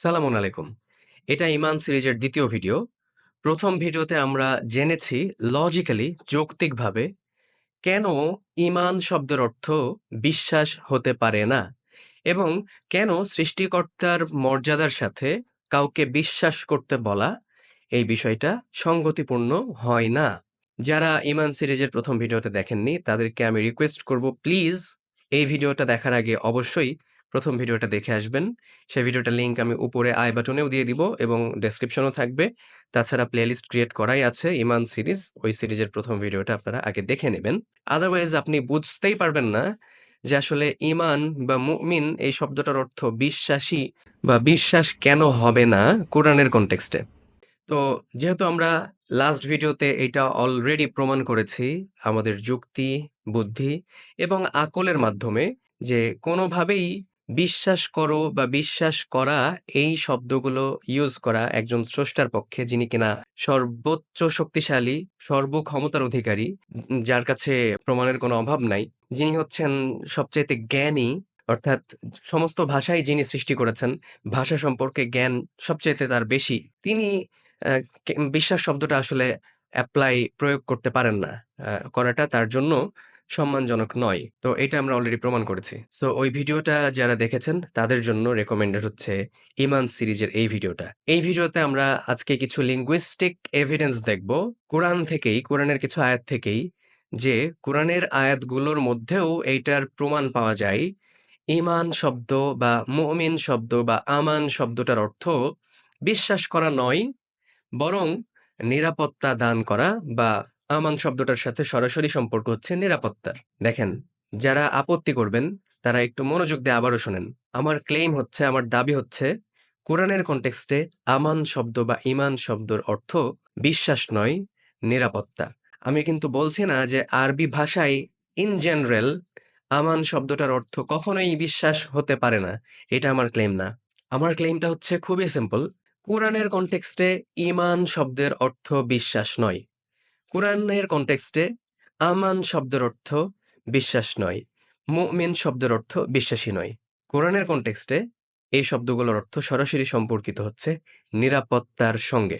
সালামুন আলাইকুম। এটা ইমান সিরিজের দ্বিতীয় ভিডিও। প্রথম ভিডিওতে আমরা জেনেছি লজিক্যালি যৌক্তিকভাবে কেন ইমান শব্দের অর্থ বিশ্বাস হতে পারে না এবং কেন সৃষ্টিকর্তার মর্যাদার সাথে কাউকে বিশ্বাস করতে বলা এই বিষয়টা সঙ্গতিপূর্ণ হয় না। যারা ইমান সিরিজের প্রথম ভিডিওটা দেখেননি, তাদেরকে আমি রিকোয়েস্ট করব প্লিজ এই ভিডিওটা দেখার আগে অবশ্যই প্রথম ভিডিওটা দেখে আসবেন। সেই ভিডিওটা লিঙ্ক আমি উপরে আই বাটনেও দিয়ে দিব এবং ডেসক্রিপশনেও থাকবে। তাছাড়া প্লেলিস্ট ক্রিয়েট করাই আছে ইমান সিরিজ। ওই সিরিজের প্রথম ভিডিওটা আপনারা আগে দেখে নেবেন। আদারওয়াইজ আপনি বুঝতেই পারবেন না যে আসলে ইমান বা মুমিন এই শব্দটার অর্থ বিশ্বাসী বা বিশ্বাস কেন হবে না কোরআনের কনটেক্সটে। তো যেহেতু আমরা লাস্ট ভিডিওতে এইটা অলরেডি প্রমাণ করেছি আমাদের যুক্তি, বুদ্ধি এবং আকলের মাধ্যমে যে কোনোভাবেই বিশ্বাস করো বা বিশ্বাস করা এই শব্দগুলো ইউজ করা একজন স্রষ্টার পক্ষে যিনি কিনা সর্বোচ্চ শক্তিশালী, সর্বক্ষমতার অধিকারী, যার কাছে প্রমাণের কোনো অভাব নাই। যিনি হচ্ছেন সবচাইতে জ্ঞানী অর্থাৎ সমস্ত ভাষাই যিনি সৃষ্টি করেছেন, ভাষা সম্পর্কে জ্ঞান সবচাইতে তার বেশি। তিনি বিশ্বাস শব্দটা আসলে অ্যাপ্লাই প্রয়োগ করতে পারেন না। করাটা তার জন্য সম্মানজনক নয়। তো এটা আমরা অলরেডি প্রমাণ করেছি। সো ওই ভিডিওটা যারা দেখেছেন তাদের জন্য রেকমেন্ডেড হচ্ছে ইমান সিরিজের এই ভিডিওটা। এই ভিডিওতে আমরা আজকে কিছু লিঙ্গুইস্টিক এভিডেন্স দেখব। কোরআন থেকেই, কোরআনের কিছু আয়াত থেকেই যে কোরআনের আয়াতগুলোর মধ্যেও এইটার প্রমাণ পাওয়া যায়। ইমান শব্দ বা মুমিন শব্দ বা আমান শব্দটার অর্থ বিশ্বাস করা নয়, বরং নিরাপত্তা দান করা বা আমান শব্দটার সাথে সরাসরি সম্পর্ক হচ্ছে নিরাপত্তার। দেখেন, যারা আপত্তি করবেন তারা একটু মনোযোগ দিয়ে আবারও শোনেন। আমার ক্লেইম হচ্ছে, আমার দাবি হচ্ছে কোরআনের কনটেক্সটে আমান শব্দ বা ইমান শব্দর অর্থ বিশ্বাস নয়, নিরাপত্তা। আমি কিন্তু বলছি না যে আরবি ভাষায় ইন জেনারেল আমান শব্দটার অর্থ কখনোই বিশ্বাস হতে পারে না। এটা আমার ক্লেইম না। আমার ক্লেইমটা হচ্ছে খুবই সিম্পল। কোরআনের কনটেক্সটে ইমান শব্দের অর্থ বিশ্বাস নয়। কোরআনের কনটেক্সটে আমান শব্দের অর্থ বিশ্বাস নয়। মুমিন শব্দের অর্থ বিশ্বাসী নয়। কোরআনের কনটেক্সটে এই শব্দগুলোর অর্থ সরাসরি সম্পর্কিত হচ্ছে নিরাপত্তার সঙ্গে,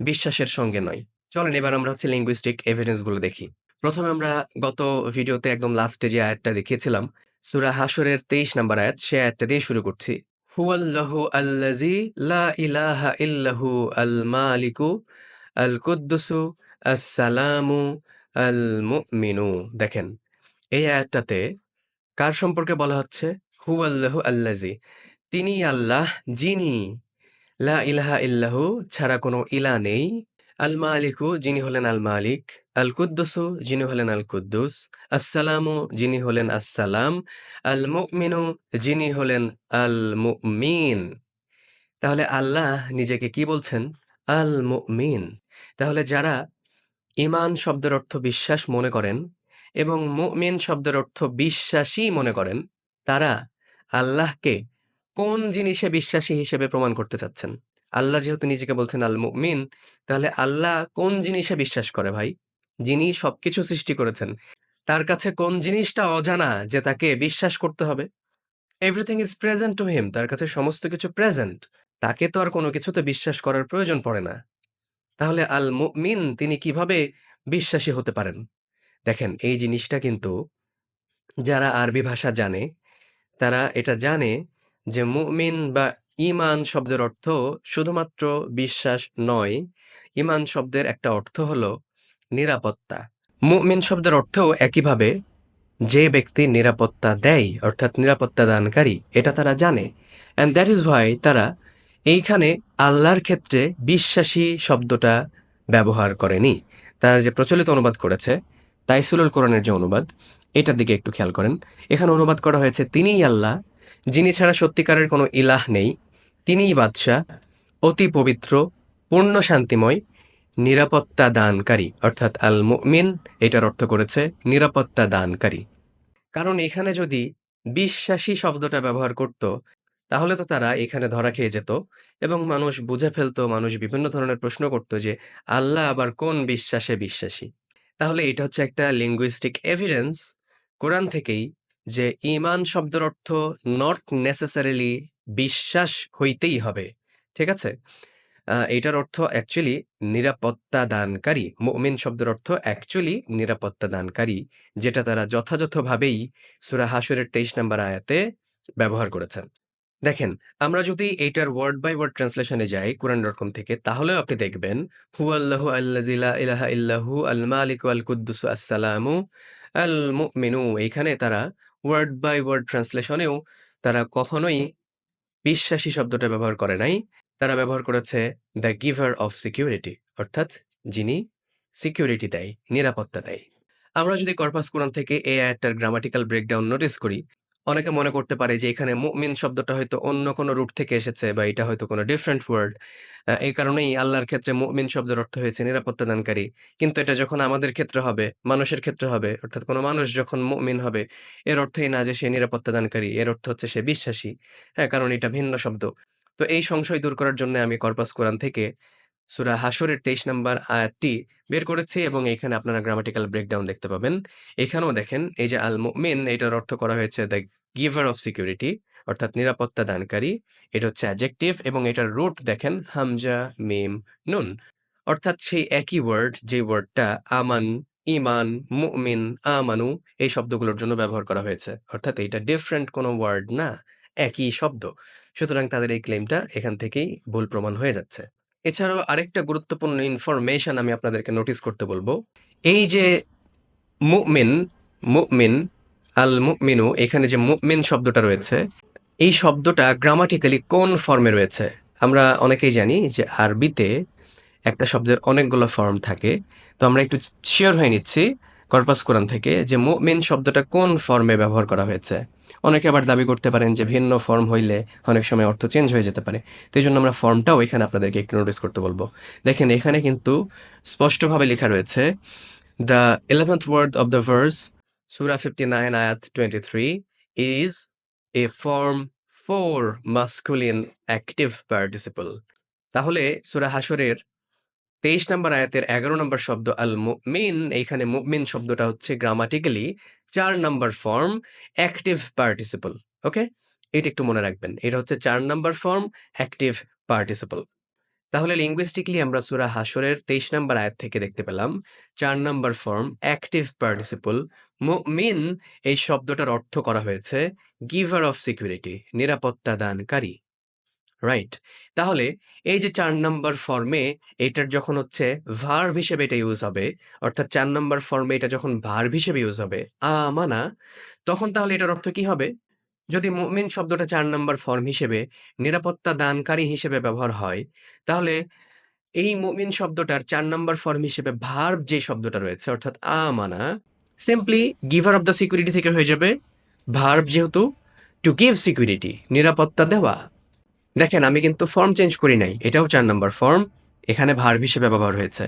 বিশ্বাসের সঙ্গে নয়। চলেন এবার আমরা হচ্ছে লিঙ্গুইস্টিক এভিডেন্সগুলো দেখি। প্রথমে আমরা গত ভিডিওতে একদম লাস্টে যে আয়াতটা দেখিয়েছিলাম, সুরা হাসরের তেইশ নাম্বার আয়াত, সে আয়াতটা দিয়ে শুরু করছি। হুয়াল্লাহু আল্লাযী লা ইলাহা ইল্লাহু আল মালিকু আল কুদ্দুসু আস-সালামু আল মুমিনু। দেখেন, এই আয়াতটাতে কার সম্পর্কে বলা হচ্ছে? হুয়াল্লাহু আল্লাযী। তিনি আল্লাহ যিনি লা ইলাহা ইল্লাহু ছাড়া কোনো ইলা নেই। আল মালিকু যিনি হলেন আল মালিক। আল কুদ্দুসু যিনি হলেন আল কুদ্দুস। আস-সালামু যিনি হলেন আসসালাম আল মুমিনু যিনি হলেন আল মুমিন। তাহলে আল্লাহ নিজেকে কি বলছেন? আল মুমিন। তাহলে যারা ঈমান শব্দের অর্থ বিশ্বাস মনে করেন এবং মুমিন শব্দের অর্থ বিশ্বাসী মনে করেন, তারা আল্লাহকে কোন জিনিসে বিশ্বাসী হিসেবে প্রমাণ করতে চাচ্ছেন? আল্লাহ যেহেতু নিজেকে বলছেন আল মুমিন, তাহলে আল্লাহ কোন জিনিসে বিশ্বাস করে ভাই? যিনি সবকিছু সৃষ্টি করেছেন। তার কাছে কোন জিনিসটা অজানা যে তাকে বিশ্বাস করতে হবে? Everything is present to him. তার কাছে সমস্ত কিছু প্রেজেন্ট। তাকে তো আর কোনো কিছুতে বিশ্বাস করার প্রয়োজন পড়ে না। তাহলে আল মুমিন তিনি কীভাবে বিশ্বাসী হতে পারেন? দেখেন এই জিনিসটা কিন্তু যারা আরবি ভাষা জানে, তারা এটা জানে যে মুমিন বা ইমান শব্দের অর্থ শুধুমাত্র বিশ্বাস নয়। ইমান শব্দের একটা অর্থ হলো নিরাপত্তা। মুমিন শব্দের অর্থও একইভাবে যে ব্যক্তি নিরাপত্তা দেয় অর্থাৎ নিরাপত্তা দানকারী এটা তারা জানে। অ্যান্ড দ্যাট ইজ হোয়াই তারা এইখানে আল্লাহর ক্ষেত্রে বিশ্বাসী শব্দটা ব্যবহার করেনি। তারা যে প্রচলিত অনুবাদ করেছে, তাইসুলুল কোরআনের যে অনুবাদ, এটার দিকে একটু খেয়াল করেন। এখানে অনুবাদ করা হয়েছে তিনিই আল্লাহ, যিনি ছাড়া সত্যিকারের কোনো ইলাহ নেই। তিনিই বাদশাহ, অতি পবিত্র, পূর্ণ শান্তিময়, নিরাপত্তা দানকারী অর্থাৎ আল মুমিন এটার অর্থ করেছে নিরাপত্তা দানকারী। কারণ এখানে যদি বিশ্বাসী শব্দটা ব্যবহার করত, তাহলে তো তারা এখানে ধরা খেয়ে যেত এবং মানুষ বুঝে ফেলতো, মানুষ বিভিন্ন ধরনের প্রশ্ন করত যে, আল্লাহ আবার কোন বিশ্বাসে বিশ্বাসী? তাহলে এটা হচ্ছে একটা লিঙ্গুইস্টিক এভিডেন্স কোরআন থেকেই যে, ইমান শব্দের অর্থ নট নেসেসারিলি বিশ্বাস হইতেই হবে। ঠিক আছে? আ এইটার অর্থ অ্যাকচুয়ালি নিরাপত্তা দানকারী। মুমিন শব্দের অর্থ অ্যাকচুয়ালি নিরাপত্তা দানকারী। যেটা তারা যথাযথভাবেই সূরা হাশরের ২৩ নাম্বার আয়াতে ব্যবহার করেছেন। দেখেন, আমরা যদি এইটার ওয়ার্ড বাই ওয়ার্ড ট্রান্সলেশন এ যাই Quran.com থেকে তাহলেও আপনি দেখবেন হুয়াল্লাহু আল্লাহ লা ইলাহা ইল্লাহু আল মালিকু আল কুদ্দুসু আসসালামু আল মুমিনু এইখানে তারা ওয়ার্ড বাই ওয়ার্ড ট্রান্সলেশনেও তারা কখনোই বিশ্বাসী শব্দটা ব্যবহার করে নাই। তারা ব্যবহার করেছে দ্য গিভার অফ সিকিউরিটি অর্থাৎ যিনি সিকিউরিটি দেয়, নিরাপত্তা দেয়। আমরা যদি কর্পাস কোরআন থেকে এই আয়াতটার গ্রামাটিক্যাল ব্রেকডাউন নোটিস করি, অনেকে মনে করতে পারে যে এখানে মুমিন শব্দটা হয়তো অন্য কোনো রুট থেকে এসেছে বা এটা হয়তো কোনো ডিফারেন্ট ওয়ার্ড। এই কারণেই আল্লাহর ক্ষেত্রে মুমিন শব্দের অর্থ হয়েছে নিরাপত্তা দানকারী। কিন্তু এটা যখন আমাদের ক্ষেত্রে হবে, মানুষের ক্ষেত্রে হবে, অর্থাৎ কোনো মানুষ যখন মুমিন হবে, এর অর্থ এই না যে সে নিরাপত্তা দানকারী। এর অর্থ হচ্ছে সে বিশ্বাসী। হ্যাঁ? কারণ এটা ভিন্ন শব্দ। তো এই সংশয় দূর করার জন্য আমি কর্পাস কোরআন থেকে সূরা হাশরের ২৩ নাম্বার আয়াতটি বের করেছি এবং এখানে আপনারা গ্রামাটিক্যাল ব্রেকডাউন দেখতে পাবেন। এখানেও দেখেন এই যে আল মুমিন এটার অর্থ করা হয়েছে দ্য গিভার অফ সিকিউরিটি অর্থাৎ নিরাপত্তা দানকারী। এটা হচ্ছে অ্যাডজেক্টিভ এবং এটার রুট দেখেন হামজা, মিম, নুন। অর্থাৎ সেই একই ওয়ার্ড যে ওয়ার্ডটা আমান, ঈমান, মুমিন, আমানু এই শব্দগুলোর জন্য ব্যবহার করা হয়েছে। অর্থাৎ এটা ডিফারেন্ট কোনো ওয়ার্ড না, একই শব্দ। সুতরাং তাদের এই ক্লেইমটা এখান থেকেই ভুল প্রমাণ হয়ে যাচ্ছে। এছাড়াও আরেকটা গুরুত্বপূর্ণ ইনফরমেশন আমি আপনাদেরকে নোটিস করতে বলব এই যে মুমিন, মুমিন, আল মুমিনু এখানে যে মুমিন শব্দটা রয়েছে, এই শব্দটা গ্রামাটিক্যালি কোন ফর্মে রয়েছে? আমরা অনেকেই জানি যে আরবিতে একটা শব্দের অনেকগুলো ফর্ম থাকে। তো আমরা একটু শিওর হয়ে নিচ্ছি কর্পাস কোরআন থেকে যে মুমিন শব্দটা কোন ফর্মে ব্যবহার করা হয়েছে। অনেকে আবার দাবি করতে পারেন যে ভিন্ন ফর্ম হইলে অনেক সময় অর্থ চেঞ্জ হয়ে যেতে পারে। তো এই জন্য আমরা ফর্মটাও এখানে আপনাদেরকে একটু নোটিস করতে বলব দেখেন এখানে কিন্তু স্পষ্টভাবে লেখা রয়েছে the 11th word of the verse সূরা 59 আয়াত 23 is a form for masculine active participle. তাহলে সূরা হাশরের ২৩ নাম্বার আয়াতের ১১ নাম্বার শব্দ আল মুমিন এইখানে মুমিন শব্দটা হচ্ছে grammatically ৪ number form active participle. Okay? এটা একটু মনে রাখবেন। এটা হচ্ছে ৪ নাম্বার ফর্ম অ্যাক্টিভ পার্টিসিপল। তাহলে লিঙ্গুইস্টিকলি আমরা সূরা হাশরের ২৩ নাম্বার আয়াত থেকে দেখতে পেলাম ৪ নাম্বার ফর্ম অ্যাক্টিভ পার্টিসিপল মুমিন এই শব্দটার অর্থ করা হয়েছে গিভার অফ সিকিউরিটি নিরাপত্তা দানকারী। রাইট? তাহলে এই যে চার নম্বর ফর্মে এটার যখন হচ্ছে ভার্ব হিসেবে এটা ইউজ হবে, অর্থাৎ চার নম্বর ফর্মে এটা যখন ভার্ব হিসেবে ইউজ হবে, আমানা তখন তাহলে এটার অর্থ কি হবে? যদি মুমিন শব্দটা চার নম্বর ফর্ম হিসেবে নিরাপত্তা দানকারী হিসেবে ব্যবহার হয়, তাহলে এই মুমিন শব্দটার চার নম্বর ফর্ম হিসেবে ভার্ব যে শব্দটা রয়েছে অর্থাৎ আমানা simply giver of the security থেকে হয়ে যাবে ভার্ব যেহেতু টু গিভ সিকিউরিটি নিরাপত্তা দেওয়া। দেখেন আমি কিন্তু ফর্ম চেঞ্জ করি নাই। এটাও চার নম্বর ফর্ম। এখানে ভার্ব হিসেবে ব্যবহার হয়েছে।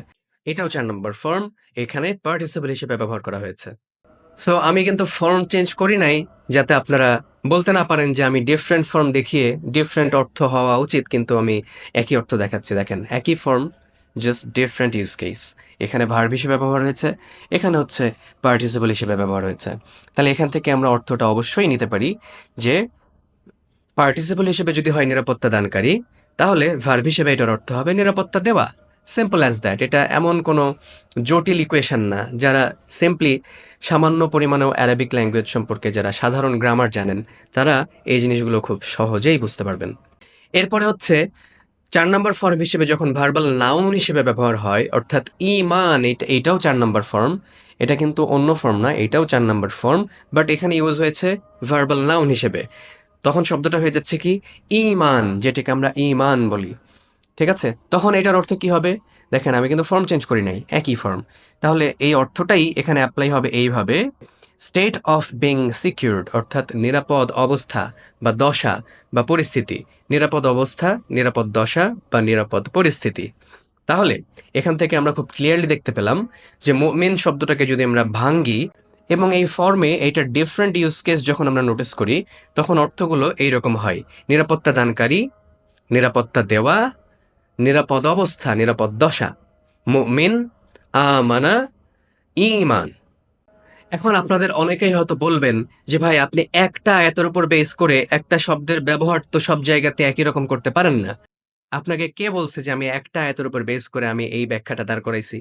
এটাও চার নম্বর ফর্ম। এখানে পার্টিসিপল হিসেবে ব্যবহার করা হয়েছে। সো আমি কিন্তু ফর্ম চেঞ্জ করি নাই যাতে আপনারা বলতে না পারেন যে আমি ডিফারেন্ট ফর্ম দেখিয়ে ডিফারেন্ট অর্থ হওয়া উচিত কিন্তু আমি একই অর্থ দেখাচ্ছি। দেখেন একই form just different use case. এখানে ভার্ব হিসেবে ব্যবহার হয়েছে, এখানে হচ্ছে পার্টিসিপল হিসেবে ব্যবহার হয়েছে। তাহলে এখান থেকে আমরা অর্থটা অবশ্যই নিতে পারি যে পার্টিসিপল হিসেবে যদি হয় নিরাপত্তা দানকারী, তাহলে ভার্ব হিসেবে এটার অর্থ হবে নিরাপত্তা দেওয়া। Simple as that. এটা এমন কোনো জটিল ইকুয়েশন না। যারা সিম্পলি সামান্য পরিমাণেও অ্যারাবিক ল্যাঙ্গুয়েজ সম্পর্কে যারা সাধারণ গ্রামার জানেন, তারা এই জিনিসগুলো খুব সহজেই বুঝতে পারবেন। এরপরে হচ্ছে ৪ নম্বর ফর্ম হিসেবে যখন ভার্বাল নাউন হিসেবে ব্যবহার হয়, অর্থাৎ ঈমান এইটা এইটাও চার নম্বর ফর্ম। এটা কিন্তু অন্য ফর্ম না, এটাও চার নাম্বার ফর্ম। বাট এখানে ইউজ হয়েছে ভার্বাল নাউন হিসেবে। তখন শব্দটা হয়ে যাচ্ছে কি ঈমান যেটাকে আমরা ঈমান বলি। ঠিক আছে? তখন এটার অর্থ কি হবে? দেখেন আমি কিন্তু ফর্ম চেঞ্জ করি নাই। একই ফর্ম। তাহলে এই অর্থটাই এখানে অ্যাপ্লাই হবে এইভাবে স্টেট অফ বিং সিকিউরড অর্থাৎ নিরাপদ অবস্থা বা দশা বা পরিস্থিতি। নিরাপদ অবস্থা, নিরাপদ দশা বা নিরাপদ পরিস্থিতি। তাহলে এখান থেকে আমরা খুব ক্লিয়ারলি দেখতে পেলাম যে মেন শব্দটাকে যদি আমরা ভাঙ্গি এবং এই ফর্মে এইটার ডিফারেন্ট ইউজ কেস যখন আমরা নোটিস করি, তখন অর্থগুলো এইরকম হয়। নিরাপত্তা দানকারী, নিরাপত্তা দেওয়া, নিরাপদ অবস্থা, নিরাপদ দশা। মুমিন, আমানা, ঈমান। এখন আপনাদের অনেকেই হয়তো বলবেন যে ভাই আপনি একটা আয়াতের উপর বেস করে একটা শব্দের ব্যবহার তো সব জায়গাতে একই রকম করতে পারেন না। আপনাকে কে বলছে যে আমি একটা আয়াতের উপর বেস করে আমি এই ব্যাখ্যাটা দাঁড় করাইছি?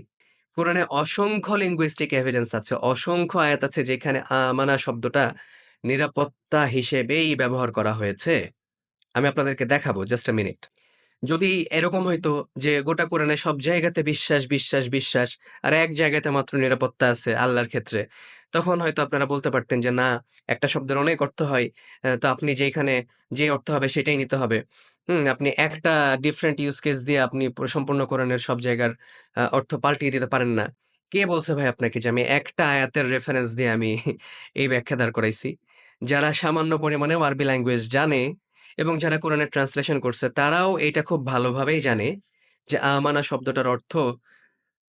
কোরআনে অসংখ্য লিঙ্গুইস্টিক এভিডেন্স আছে। অসংখ্য আয়াত আছে যেখানে আমানা শব্দটা নিরাপত্তা হিসেবেই ব্যবহার করা হয়েছে। আমি আপনাদেরকে দেখাবো জাস্ট আ মিনিট। যদি এরকম হয়তো যে গোটা কোরআনে সব জায়গাতে বিশ্বাস, বিশ্বাস, বিশ্বাস আর এক জায়গাতে মাত্র নিরাপত্তা আছে আল্লাহর ক্ষেত্রে, তখন হয়তো আপনারা বলতে পারতেন যে না একটা শব্দের অনেক অর্থ হয়। তো আপনি যেইখানে যে অর্থ হবে সেটাই নিতে হবে। হুম? আপনি একটা ডিফারেন্ট ইউজ কেস দিয়ে আপনি সম্পূর্ণ কোরআনের সব জায়গার অর্থ পাল্টিয়ে দিতে পারেন না। কে বলছে ভাই আপনাকে যে আমি একটা আয়াতের রেফারেন্স দিয়ে আমি এই ব্যাখ্যা দাঁড় করাইছি? যারা সামান্য পরিমাণেও আরবি ল্যাঙ্গুয়েজ জানে এবং যারা কোরআনের ট্রান্সলেশন করছে তারাও এটা খুব ভালোভাবেই জানে যে আমানা শব্দটার অর্থ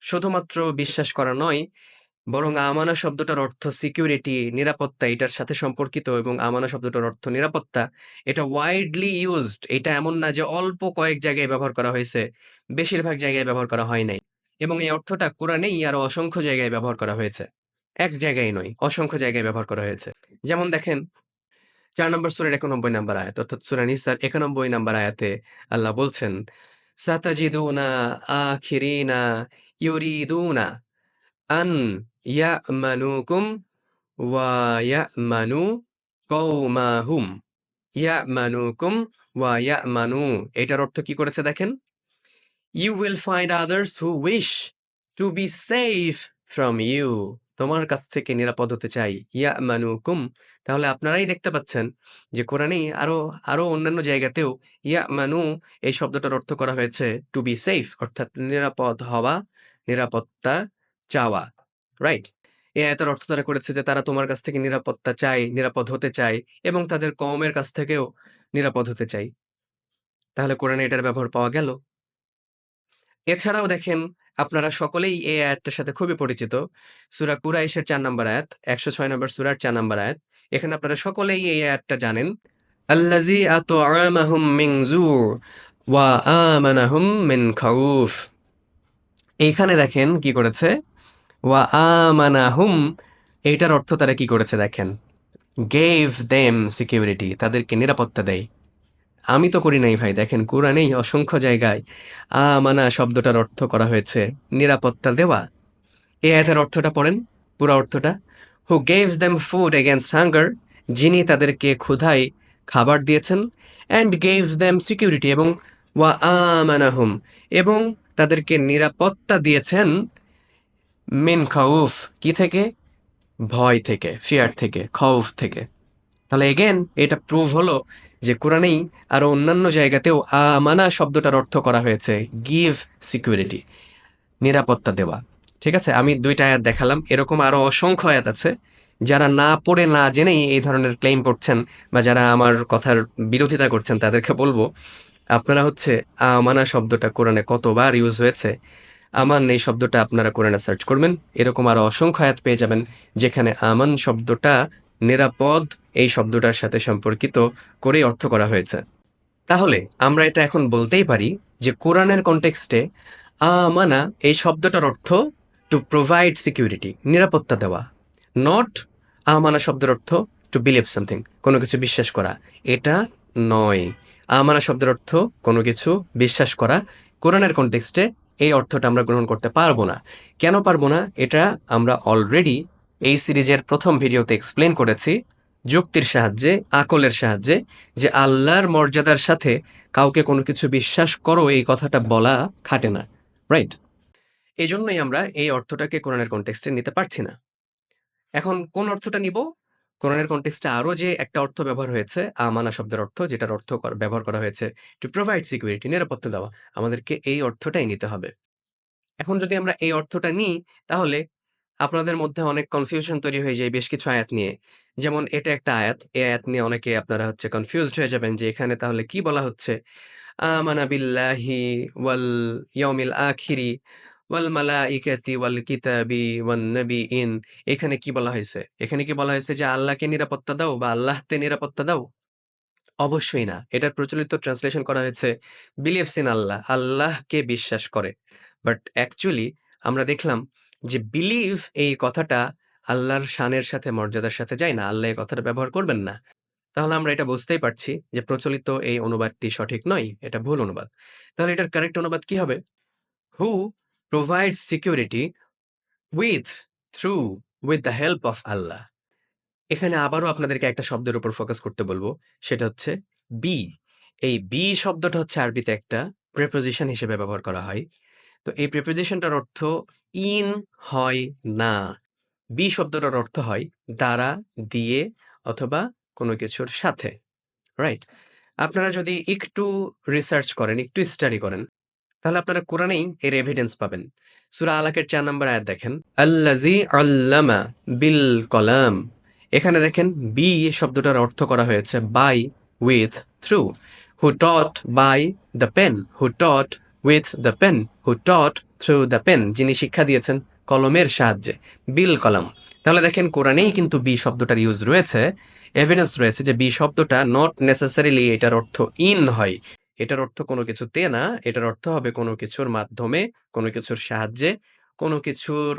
শুধুমাত্র বিশ্বাস করা নয়, বরং আমানা শব্দটার অর্থ সিকিউরিটি, নিরাপত্তা এটার সাথে সম্পর্কিত এবং আমানা শব্দটার অর্থ নিরাপত্তা। এটা ওয়াইডলি ইউজড। এটা এমন না যে অল্প কয়েক জায়গায় ব্যবহার করা হয়েছে। বেশিরভাগ জায়গায় ব্যবহার করা হয় নাই। এবং এই অর্থটা কোরআনেই আরও অসংখ্য জায়গায় ব্যবহার করা হয়েছে। এক জায়গায় নয়, অসংখ্য জায়গায় ব্যবহার করা হয়েছে। যেমন দেখেন চার নম্বর সূরার ৯১ নাম্বার আয়াত অর্থাৎ সূরা নিসার ৯১ নাম্বার আয়াতে আল্লাহ বলছেন, "সাতাজিদুনা আখিরিনা ইউরিদুনা আন ইয়া'মানুকুম ওয়া ইয়া'মানু কওমাহুম। ইয়া'মানুকুম ওয়া ইয়া'মানু" এটার অর্থ কি করেছে দেখেন? "You will find others who wish to be safe from you" তোমার কাছ থেকে নিরাপদ হতে চাই। ইয়া ইয়া'মানুকুম তাহলে আপনারাই দেখতে পাচ্ছেন যে কোরআনেই আরও, আরও অন্যান্য জায়গাতেও ইয়া ইয়া'মানু এই শব্দটার অর্থ করা হয়েছে টু বি সেফ অর্থাৎ নিরাপদ হওয়া, নিরাপত্তা চাওয়া। রাইট? এই আয়াতের অর্থ তারা করেছে যে তারা তোমার কাছ থেকে নিরাপত্তা চায়, নিরাপদ হতে চায় এবং তাদের কওমের কাছ থেকেও নিরাপদ হতে চায়। তাহলে কোরআনে এটার ব্যবহার পাওয়া গেল। এছাড়াও দেখেন আপনারা সকলেই এই আয়াতটার সাথে খুবই পরিচিত। সূরা কুরাইশের চার নম্বর আয়াত, ১০৬ নম্বর সূরার ৪ নম্বর আয়াত। এখানে আপনারা সকলেই এই আয়াতটা জানেন। আল্লাযী আত'আমাহুম মিন জু' ওয়া আমানাহুম মিন খাউফ। এইখানে দেখেন কি করেছে? ওয়া আমানাহুম এইটার অর্থ তারা কি করেছে দেখেন। gave দেম সিকিউরিটি তাদেরকে নিরাপত্তা দেয়। আমি তো করি নাই ভাই দেখেন কোরআনেই অসংখ্য জায়গায় আমানা শব্দটার অর্থ করা হয়েছে নিরাপত্তা দেওয়া। এই আয়াতের অর্থটা পড়েন, পুরা অর্থটা। who gave them food against hunger যিনি তাদেরকে ক্ষুধায় খাবার দিয়েছেন অ্যান্ড gave দেম সিকিউরিটি এবং ওয়া আমানাহুম এবং তাদেরকে নিরাপত্তা দিয়েছেন মিন খাউফ কি থেকে? ভয় থেকে, ফিয়ার থেকে, খৌফ থেকে। তাহলে এগেন এটা প্রুভ হলো যে কোরআনেই আরও অন্যান্য জায়গাতেও আমানা শব্দটার অর্থ করা হয়েছে গিভ সিকিউরিটি নিরাপত্তা দেওয়া। ঠিক আছে? আমি ২ টা আয়াত দেখালাম। এরকম আরও অসংখ্য আয়াত আছে। যারা না পড়ে না জেনেই এই ধরনের ক্লেইম করছেন বা যারা আমার কথার বিরোধিতা করছেন তাদেরকে বলব, আপনারা হচ্ছে আমানা শব্দটা কোরআনে কতবার ইউজ হয়েছে, আমান এই শব্দটা আপনারা কোরআনে সার্চ করবেন। এরকম আরও অসংখ্য আয়াত পেয়ে যাবেন, যেখানে আমান শব্দটা নিরাপদ এই শব্দটার সাথে সম্পর্কিত করেই অর্থ করা হয়েছে। তাহলে আমরা এটা এখন বলতেই পারি যে কোরআনের কনটেক্সটে আমানা এই শব্দটার অর্থ টু প্রোভাইড সিকিউরিটি নিরাপত্তা দেওয়া। নট আমানা শব্দের অর্থ টু বিলিভ সামথিং কোনো কিছু বিশ্বাস করা। এটা নয়। আমানা শব্দের অর্থ কোনো কিছু বিশ্বাস করা। কোরআনের কনটেক্সটে এই অর্থটা আমরা গ্রহণ করতে পারব না। কেন পারব না? এটা আমরা অলরেডি এই সিরিজের প্রথম ভিডিওতে এক্সপ্লেন করেছি যুক্তির সাহায্যে, আকলের সাহায্যে যে আল্লাহর মর্যাদার সাথে কাউকে কোনো কিছু বিশ্বাস করো এই কথাটা বলা খাটে না। রাইট? এজন্যই আমরা এই অর্থটাকে কোরআনের কনটেক্সটে নিতে পারছি না। এখন কোন অর্থটা নিব? কোরআনের কনটেক্সটে আরও যে একটা অর্থ ব্যবহার হয়েছে আমানা শব্দের অর্থ, যেটার অর্থ ব্যবহার করা হয়েছে টু প্রোভাইড সিকিউরিটি নিরাপত্তা দেওয়া। আমাদেরকে এই অর্থটাই নিতে হবে। এখন যদি আমরা এই অর্থটা নিই, তাহলে আপনাদের মধ্যে অনেক কনফিউশন তৈরি হয়ে যায় বেশ কিছু আয়াত নিয়ে। যেমন এটা একটা আয়াত। এই আয়াত নিয়ে অনেকে আপনারা হচ্ছে কনফিউজড হয়ে যাবেন যে এখানে তাহলে কি বলা হচ্ছে? আমানা বিল্লাহি ওয়াল ইয়াউমিল আখিরি ওয়াল ওয়াল ওয়ান এখানে কি বলা হয়েছে? এখানে কি বলা হয়েছে যে আল্লাহকে নিরাপত্তা দাও বা আল্লাহতে নিরাপত্তা দাও? অবশ্যই না। এটার প্রচলিত ট্রান্সলেশন করা হয়েছে, বিলিভস ইন আল্লাহ। আল্লাহকে বিশ্বাস করে। বাট অ্যাকচুয়ালি আমরা দেখলাম যে বিলিভ এই কথাটা আল্লাহর শানের সাথে, মর্যাদার সাথে যায় না। আল্লাহ এই কথাটা ব্যবহার করবেন না। তাহলে আমরা এটা বুঝতেই পারছি যে প্রচলিত এই অনুবাদটি সঠিক নয়। এটা ভুল অনুবাদ। তাহলে এটার কারেক্ট অনুবাদ কি হবে? Who provides security with through with the help of Allah. এখানে আবারও আপনাদেরকে একটা শব্দের উপর ফোকাস করতে বলব। সেটা হচ্ছে বি। এই বি শব্দটা হচ্ছে আরবিতে একটা প্রেপোজিশন হিসেবে ব্যবহার করা হয়। তো এই প্রিপোজিশনটার অর্থ ইন হয় না। বি শব্দটার অর্থ হয় দ্বারা, দিয়ে অথবা কোনো কিছুর সাথে। রাইট? আপনারা যদি একটু রিসার্চ করেন, একটু স্টাডি করেন, তাহলে আপনারা কোরআনেই এর এভিডেন্স পাবেন। সূরা আলাকের ৪ নম্বর আয়াত দেখেন। আল্লাযী আল্লামা বিল কলাম। এখানে দেখেন বি শব্দটার অর্থ করা হয়েছে by, with, through. Who taught by the pen, who taught with the pen, who taught through the pen. যিনি শিক্ষা দিয়েছেন কলমের সাহায্যে, বিল কলম তাহলে দেখেন কোরআনেই কিন্তু বি শব্দটার ইউজ রয়েছে, এভিডেন্স রয়েছে যে বি শব্দটা নট নেসেসারিলি এটার অর্থ ইন হয়। এটার অর্থ কোনো কিছুতে না, এটার অর্থ হবে কোনো কিছুর মাধ্যমে, কোনো কিছুর সাহায্যে, কোনো কিছুর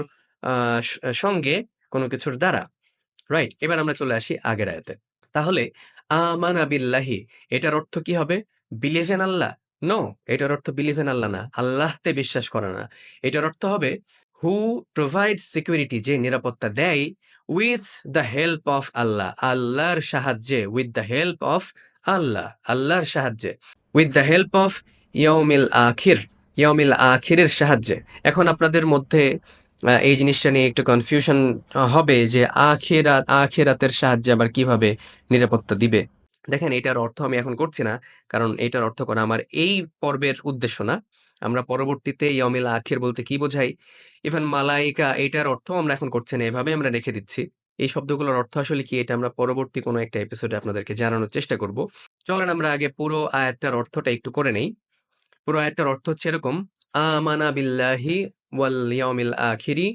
সঙ্গে, কোনো কিছুর দ্বারা। রাইট? এবার আমরা চলে আসি আগের আয়াতে। তাহলে আমান বিল্লাহি এটার অর্থ কি হবে? Believe in Allah? নো, এটার অর্থ বিলিভ ইন আল্লাহ না। আল্লাহতে বিশ্বাস করা না। এটার অর্থ হবে হু প্রোভাইড সিকিউরিটি যে নিরাপত্তা দেয় with the help of Allah. আল্লাহর সাহায্যে with the help of Allah. আল্লাহর সাহায্যে। উইথ দ্য হেল্প অফ ইয়াউমিল আখির। ইয়াউমিল আখিরের সাহায্যে। এখন আপনাদের মধ্যে এই জিনিসটা নিয়ে একটু কনফিউশন হবে যে আখিরাত, আখিরাতের সাহায্যে আবার কীভাবে নিরাপত্তা দিবে? দেখেন, এটার অর্থ আমি এখন করছি না। কারণ এটার অর্থ করা আমার এই পর্বের উদ্দেশ্য না। আমরা পরবর্তীতে ইয়মিল আখের বলতে কি বোঝাই? ইভেন মালাইকা, এটার অর্থও আমরা এখন করছি না। এভাবে আমরা রেখে দিচ্ছি। এই শব্দগুলোর অর্থ আসলে কি এটা আমরা পরবর্তী কোনো একটা এপিসোডে আপনাদেরকে জানানোর চেষ্টা করব। চলেন আমরা আগে পুরো আয়াতটার অর্থটা একটু করে নেই। পুরো আয়াতটার অর্থ হচ্ছে এরকম আমানা বিল্লাহি ওয়াল ইয়াউমিল আখিরি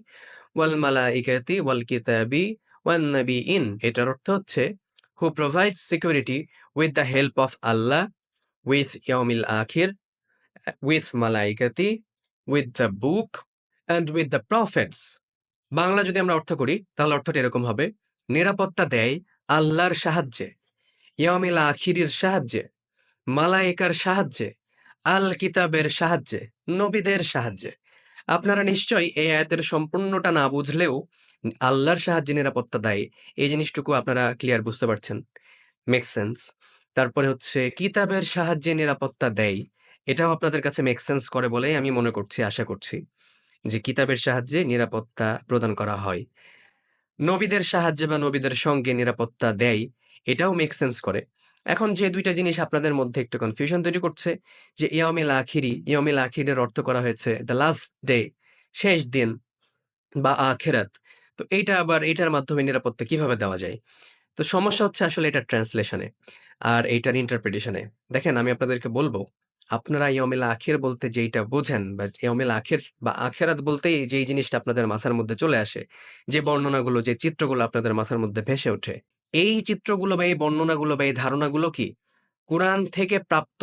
ওয়াল মালাইকাতি ওয়াল কিতাবি ওয়ান নাবিয়িন এটার অর্থ হচ্ছে who provides security with the help of Allah, with ইয়ামিল আখির, with মালাইকাতি, with the book and with the prophets. Bangla যদি আমরা অর্থ করি তাহলে অর্থটা এরকম হবে নিরাপত্তা দেয় আল্লাহর সাহায্যে, ইয়াউমিল আখিরির সাহায্যে, মালায়েকার সাহায্যে, আল কিতাবের সাহায্যে, নবীদের সাহায্যে। আপনারা নিশ্চয়ই এই আয়াতের সম্পূর্ণটা না বুঝলেও আল্লাহর সাহায্যে নিরাপত্তা দেয় এই জিনিসটুকু আপনারা ক্লিয়ার বুঝতে পারছেন। Make sense. তারপরে হচ্ছে কিতাবের সাহায্যে নিরাপত্তা দেয়। এটাও আপনাদের কাছে মেক সেন্স করে বলেই আমি মনে করছি, আশা করছি। যে কিতাবের সাহায্যে নিরাপত্তা প্রদান করা হয়। নবীদের সাহায্যে বা নবীদের সঙ্গে নিরাপত্তা দেয় এটাও মেক সেন্স করে। এখন যে দুইটা জিনিস আপনাদের মধ্যে একটু কনফিউশন তৈরি করছে যে ইয়াউমিল আখিরি, ইয়াউমিল আখিরের অর্থ করা হয়েছে দ্য লাস্ট ডে শেষ দিন বা আখিরাত। তো এইটা আবার এটার মাধ্যমে নিরাপত্তা কীভাবে দেওয়া যায়? তো সমস্যা হচ্ছে আসলে এটা ট্রান্সলেশনে আর এইটার ইন্টারপ্রিটেশনে। দেখেন আমি আপনাদেরকে বলব, আপনারা ইয়াউমিল আখের বলতে যেইটা বোঝেন বা ইয়াউমিল আখের বা আখিরাত বলতেই যেই জিনিসটা আপনাদের মাথার মধ্যে চলে আসে, যে বর্ণনাগুলো, যে চিত্রগুলো আপনাদের মাথার মধ্যে ভেসে ওঠে, এই চিত্রগুলো বা এই বর্ণনাগুলো বা এই ধারণাগুলো কি কোরআন থেকে প্রাপ্ত?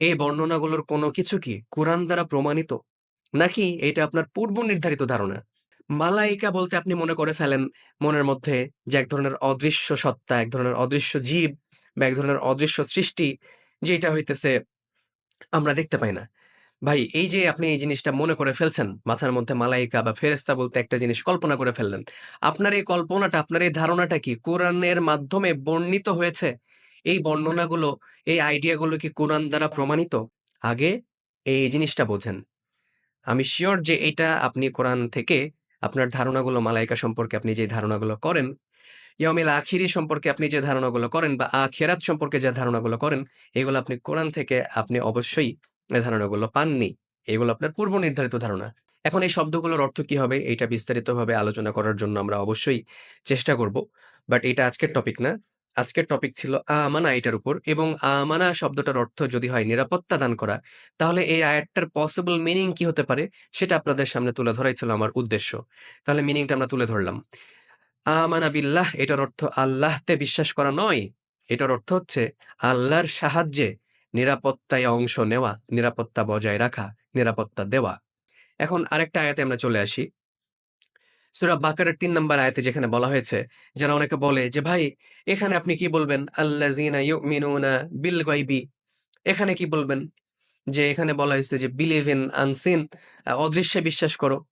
এই বর্ণনাগুলোর কোনো কিছু কি কুরআন দ্বারা প্রমাণিত? নাকি এটা আপনার পূর্ব নির্ধারিত ধারণা? মালাইকা বলতে আপনি মনে করে ফেলেন মনের মধ্যে যে এক ধরনের অদৃশ্য সত্তা, এক ধরনের অদৃশ্য জীব বা এক ধরনের অদৃশ্য সৃষ্টি যেটা হইতেছে আমরা দেখতে পাই না। ভাই এই যে আপনি এই জিনিসটা মনে করে ফেলছেন, মাথার মধ্যে মালাইকা বা ফেরেস্তা বলতে একটা জিনিস কল্পনা করে ফেললেন। আপনার এই কল্পনাটা, আপনার এই ধারণাটা কি কোরআনের মাধ্যমে বর্ণিত হয়েছে? এই বর্ণনাগুলো, এই আইডিয়াগুলো কি কোরআন দ্বারা প্রমাণিত? আগে এই জিনিসটা বোঝেন। আমি শিওর যে এটা আপনি কোরআন থেকে আপনার ধারণাগুলো মালাইকা সম্পর্কে আপনি যে ধারণাগুলো করেন, ইয়াউমিল আখিরি সম্পর্কে আপনি যে ধারণাগুলো করেন বা আখিরাত সম্পর্কে যে ধারণাগুলো করেন, এগুলো আপনি কোরআন থেকে আপনি অবশ্যই এই ধারণাগুলো পাননি। এগুলো আপনার পূর্ব নির্ধারিত ধারণা। এখন এই শব্দগুলোর অর্থ কি হবে? এইটা বিস্তারিতভাবে আলোচনা করার জন্য আমরা অবশ্যই চেষ্টা করব। বাট এটা আজকের টপিক না। আজকের টপিক ছিল আমানা এটার উপর এবং আমানা শব্দটার অর্থ যদি হয় নিরাপত্তা দান করা, তাহলে এই আয়াতটার পসিবল মিনিং কি হতে পারে? সেটা আপনাদের সামনে তুলে ধরাই ছিল আমার উদ্দেশ্য। তাহলে মিনিংটা আমরা তুলে ধরলাম। আমানা বিল্লাহ এটার অর্থ আল্লাহতে বিশ্বাস করা নয়। এটার অর্থ হচ্ছে আল্লাহর সাহায্যে নিরাপত্তায় অংশ নেওয়া, নিরাপত্তা বজায় রাখা, নিরাপত্তা দেওয়া। এখন আরেকটা আয়াতে আমরা চলে আসি। সূরা বাকারার ৩ নাম্বার আয়াতে যেখানে বলা হয়েছে, যারা অনেকে বলে যে, "ভাই এখানে আপনি কি বলবেন? আল্লাযিনা ইউমিনুনা বিল গায়বি" এখানে কি বলবেন? যে এখানে বলা হয়েছে যে, "বিলিভ ইন আনসিন" অদৃশ্যে বিশ্বাস করো।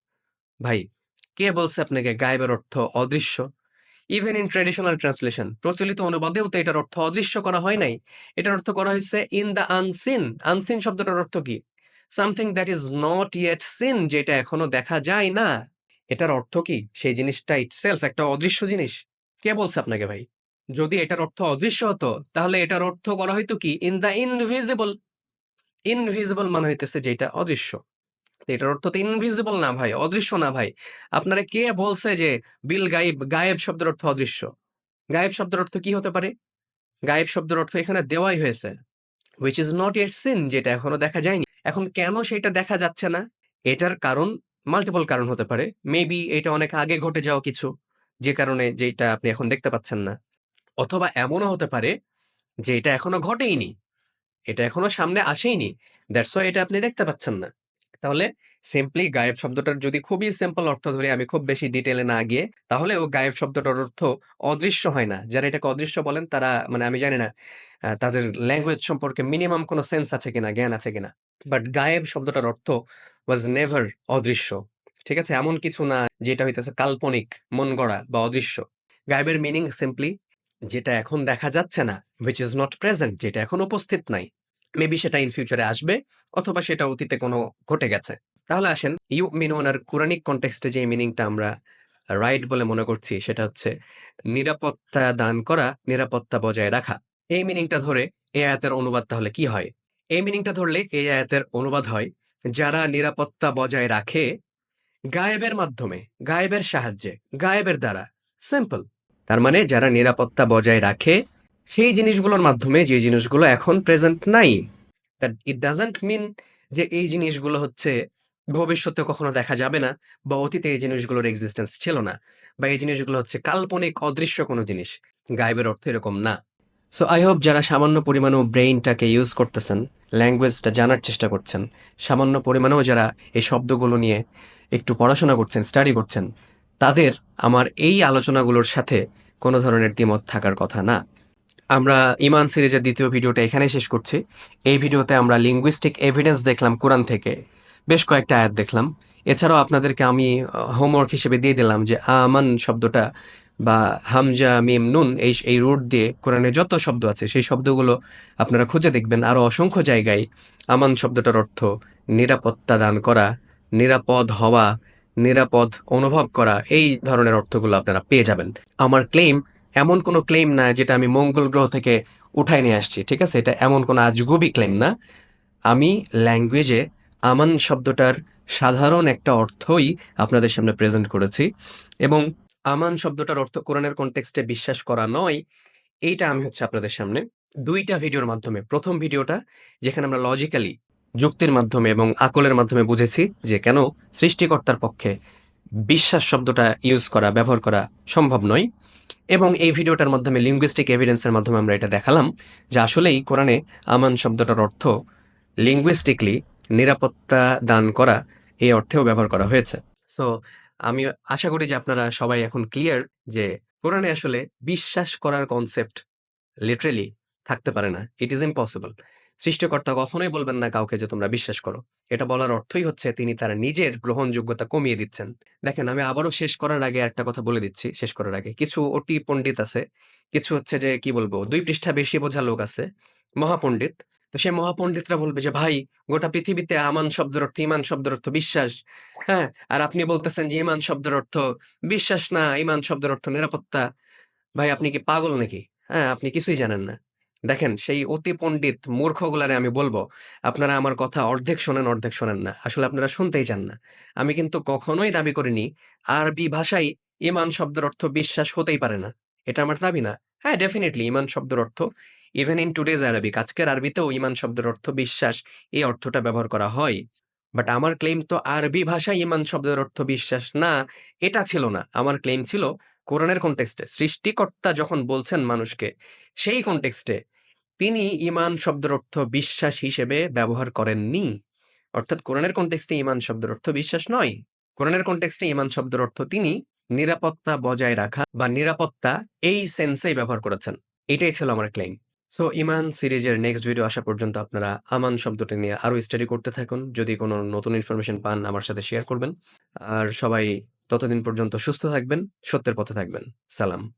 ভাই, কে বলছে আপনাকে গায়েবের অর্থ অদৃশ্য? ইভেন ইন ট্র্যাডিশনাল ট্রান্সলেশন প্রচলিত অনুবাদেও তো এটার অর্থ অদৃশ্য করা হয় নাই। এটার অর্থ করা হয়েছে ইন দ্য আনসিন। আনসিন শব্দটার অর্থ কি? Something that is not yet seen যেটা এখনও দেখা যায় না। এটার অর্থ কি? সেই জিনিসটা ইটসেলফ একটা অদৃশ্য জিনিস। কে বলছে আপনাকে ভাই? যদি এটার অর্থ অদৃশ্য হতো, তাহলে এটার অর্থ করা হইতো কি? In the invisible. ইনভিজিবল মানে হইতেছে যেটা অদৃশ্য। এটার অর্থ তো ইনভিজিবল না ভাই, অদৃশ্য না ভাই। আপনারা কে বলছে যে বিল গাইব, গায়েব শব্দের অর্থ অদৃশ্য? গায়েব শব্দের অর্থ কি হতে পারে? গায়েব শব্দের অর্থ এখানে দেওয়াই হয়েছে। which is not yet seen যেটা এখনও দেখা যায়নি। এখন কেন সেটা দেখা যাচ্ছে না? এটার কারণ মাল্টিপল কারণ হতে পারে। মেবি এটা অনেক আগে ঘটে যাওয়া কিছু। যে কারণে যেটা আপনি এখন দেখতে পাচ্ছেন না। অথবা এমনও হতে পারে যে এটা এখনও ঘটেইনি। এটা এখনও সামনে আসেইনি। দ্যাটস এটা আপনি দেখতে পাচ্ছেন না। তাহলে সিম্পলি গায়েব শব্দটার যদি খুবই সিম্পল অর্থ ধরি আমি খুব বেশি ডিটেইলে না গিয়ে, তাহলে ও গায়েব শব্দটার অর্থ অদৃশ্য হয় না। যারা এটাকে অদৃশ্য বলেন তারা মানে আমি জানি না তাদের ল্যাঙ্গুয়েজ সম্পর্কে মিনিমাম কোনো সেন্স আছে কিনা, জ্ঞান আছে কিনা। বাট গায়েব শব্দটার অর্থ ওয়াজ নেভার অদৃশ্য। ঠিক আছে? এমন কিছু না যেটা হইতেছে কাল্পনিক, মন গড়া বা অদৃশ্য। গায়েবের মিনিং সিম্পলি যেটা এখন দেখা যাচ্ছে না, which is not present যেটা এখন উপস্থিত নাই। মেবি সেটা ইন ফিউচারে আসবে অথবা সেটা অতীতে কোনো ঘটে গেছে। তাহলে আসেন ইউমিনুনার কুরানিক কনটেক্সটে যে মিনিংটা আমরা রাইট বলে মনে করছি সেটা হচ্ছে নিরাপত্তা দান করা, নিরাপত্তা বজায় রাখা। এই মিনিংটা ধরে এই আয়াতের অনুবাদ তাহলে কি হয়? এই মিনিংটা ধরলে এই আয়াতের অনুবাদ হয় যারা নিরাপত্তা বজায় রাখে গায়েবের মাধ্যমে, গায়েবের সাহায্যে, গায়েবের দ্বারা। সিম্পল। তার মানে যারা নিরাপত্তা বজায় রাখে সেই জিনিসগুলোর মাধ্যমে যে জিনিসগুলো এখন প্রেজেন্ট নাই। দ্যাট ইট ডাজন্ট মিন যে এই জিনিসগুলো হচ্ছে ভবিষ্যতে কখনো দেখা যাবে না বা অতীতে এই জিনিসগুলোর এক্সিস্টেন্স ছিল না বা এই জিনিসগুলো হচ্ছে কাল্পনিক অদৃশ্য কোনো জিনিস। গায়েবের অর্থ এরকম না। সো আই হোপ যারা সামান্য পরিমাণেও ব্রেইনটাকে ইউজ করতেছেন, ল্যাঙ্গুয়েজটা জানার চেষ্টা করছেন, সামান্য পরিমাণেও যারা এই শব্দগুলো নিয়ে একটু পড়াশোনা করছেন, স্টাডি করছেন, তাদের আমার এই আলোচনাগুলোর সাথে কোনো ধরনের দ্বিমত থাকার কথা না। আমরা ইমান সিরিজের দ্বিতীয় ভিডিওটা এখানে শেষ করছি। এই ভিডিওতে আমরা লিঙ্গুইস্টিক এভিডেন্স দেখলাম কোরআন থেকে। বেশ কয়েকটা আয়াত দেখলাম। এছাড়াও আপনাদেরকে আমি হোমওয়ার্ক হিসেবে দিয়ে দিলাম যে আমান শব্দটা বা হামজা, মিম, নুন এই এই রুট দিয়ে কোরআনে যত শব্দ আছে সেই শব্দগুলো আপনারা খুঁজে দেখবেন। আরও অসংখ্য জায়গায় আমান শব্দটার অর্থ নিরাপত্তা দান করা, নিরাপদ হওয়া, নিরাপদ অনুভব করা এই ধরনের অর্থগুলো আপনারা পেয়ে যাবেন। আমার ক্লেইম এমন কোনো ক্লেইম না যেটা আমি মঙ্গল গ্রহ থেকে উঠায় নিয়ে আসছি। ঠিক আছে? এটা এমন কোনো আজগুবি ক্লেইম না। আমি ল্যাঙ্গুয়েজে আমান শব্দটার সাধারণ একটা অর্থই আপনাদের সামনে প্রেজেন্ট করেছি এবং আমান শব্দটার অর্থ কোরআনের কনটেক্সটে বিশ্বাস করা নয়, এইটা আমি হচ্ছে আপনাদের সামনে দুইটা ভিডিওর মাধ্যমে প্রথম ভিডিওটা যেখানে আমরা লজিক্যালি যুক্তির মাধ্যমে এবং আকলের মাধ্যমে বুঝেছি যে কেন সৃষ্টিকর্তার পক্ষে বিশ্বাস শব্দটা ইউজ করা, ব্যবহার করা সম্ভব নয় এবং এই ভিডিওটার মাধ্যমে লিঙ্গুইস্টিক এভিডেন্সের মাধ্যমে আমরা এটা দেখালাম যে আসলেই কোরআনে আমান শব্দটার অর্থ লিঙ্গুইস্টিকলি নিরাপত্তা দান করা এই অর্থেও ব্যবহার করা হয়েছে। সো আমি আশা করি যে আপনারা সবাই এখন ক্লিয়ার যে কোরআনে আসলে বিশ্বাস করার কনসেপ্ট লিটারেলি থাকতে পারে না। It is impossible. সৃষ্টিকর্তা কখনোই বলবেন না কাউকে যে তোমরা বিশ্বাস করো। এটা বলার অর্থই হচ্ছে তিনি তার নিজের গ্রহণযোগ্যতা কমিয়ে দিচ্ছেন। দেখেন আমি আবারও শেষ করার আগে একটা কথা বলে দিচ্ছি, শেষ করার আগে। কিছু অতি পণ্ডিত আছে, কিছু হচ্ছে যে কি বলব ২ পৃষ্ঠা বেশি বোঝা লোক আছে, মহাপণ্ডিত। তো সেই মহাপণ্ডিতরা বলবে যে ভাই গোটা পৃথিবীতে আমান শব্দের অর্থ ইমান শব্দের অর্থ বিশ্বাস। হ্যাঁ? আর আপনি বলতেছেন যে ইমান শব্দের অর্থ বিশ্বাস না, ইমান শব্দের অর্থ নিরাপত্তা। ভাই আপনি কি পাগল নাকি? হ্যাঁ? আপনি কিছুই জানেন না। দেখেন সেই অতি পণ্ডিত মূর্খগুলারে আমি বলব আপনারা আমার কথা অর্ধেক শোনেন, অর্ধেক শোনেন না। আসলে আপনারা শুনতেই চান না। আমি কিন্তু কখনোই দাবি করিনি আরবি ভাষায় ইমান শব্দের অর্থ বিশ্বাস হতেই পারে না। এটা আমার দাবি না। হ্যাঁ, ডেফিনেটলি ইমান শব্দের অর্থ ইভেন ইন টুডেজ আরবিক আজকের আরবিতেও ইমান শব্দের অর্থ বিশ্বাস এই অর্থটা ব্যবহার করা হয়। বাট আমার ক্লেইম তো আরবি ভাষায় ইমান শব্দের অর্থ বিশ্বাস না, এটা ছিল না। আমার ক্লেইম ছিল কোরআনের কনটেক্সটে সৃষ্টিকর্তা যখন বলছেন মানুষকে সেই কনটেক্সটে তিনি ইমান শব্দের অর্থ বিশ্বাস হিসেবে ব্যবহার করেননি। অর্থাৎ কোরআনের কনটেক্সটে ইমান শব্দের অর্থ বিশ্বাস নয়। কোরআনের কনটেক্সটে ইমান শব্দের অর্থ তিনি নিরাপত্তা বজায় রাখা বা নিরাপত্তা এই সেন্সেই ব্যবহার করেছেন। এটাই ছিল আমার ক্লেইম। সো ইমান সিরিজের নেক্সট ভিডিও আসা পর্যন্ত আপনারা আমান শব্দটা নিয়ে আরও স্টাডি করতে থাকুন। যদি কোনো নতুন ইনফরমেশন পান আমার সাথে শেয়ার করবেন। আর সবাই ততদিন পর্যন্ত সুস্থ থাকবেন, সত্যের পথে থাকবেন। সালাম।